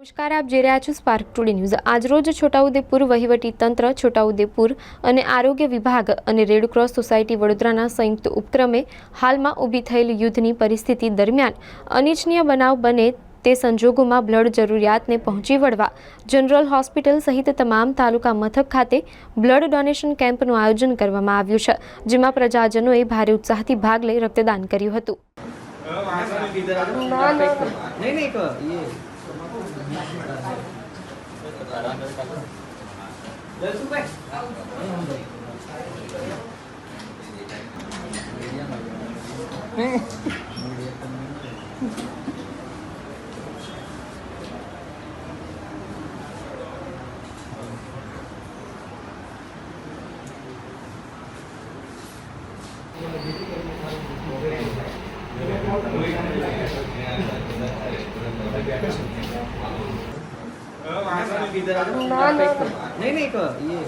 નમસ્કાર, આપ જોઈ રહ્યા છો સ્પાર્ક ટુડે ન્યૂઝ આજરોજ છોટાઉદેપુર તંત્ર, છોટાઉદેપુર અને આરોગ્ય વિભાગ અને રેડક્રોસ સોસાયટી વડોદરાના સંયુક્ત ઉપક્રમે હાલમાં ઊભી થયેલ યુદ્ધની પરિસ્થિતિ દરમિયાન અનિચ્છનીય બનાવ બને તે સંજોગોમાં બ્લડ જરૂરિયાતને પહોંચી વળવા જનરલ હોસ્પિટલ સહિત તમામ તાલુકા મથક ખાતે બ્લડ ડોનેશન કેમ્પનું આયોજન કરવામાં આવ્યું છે, જેમાં પ્રજાજનોએ ભારે ઉત્સાહથી ભાગ લઈ રક્તદાન કર્યું હતું. Lên xuống đây. Đi. Thank you. को ये नहीं नहीं को ये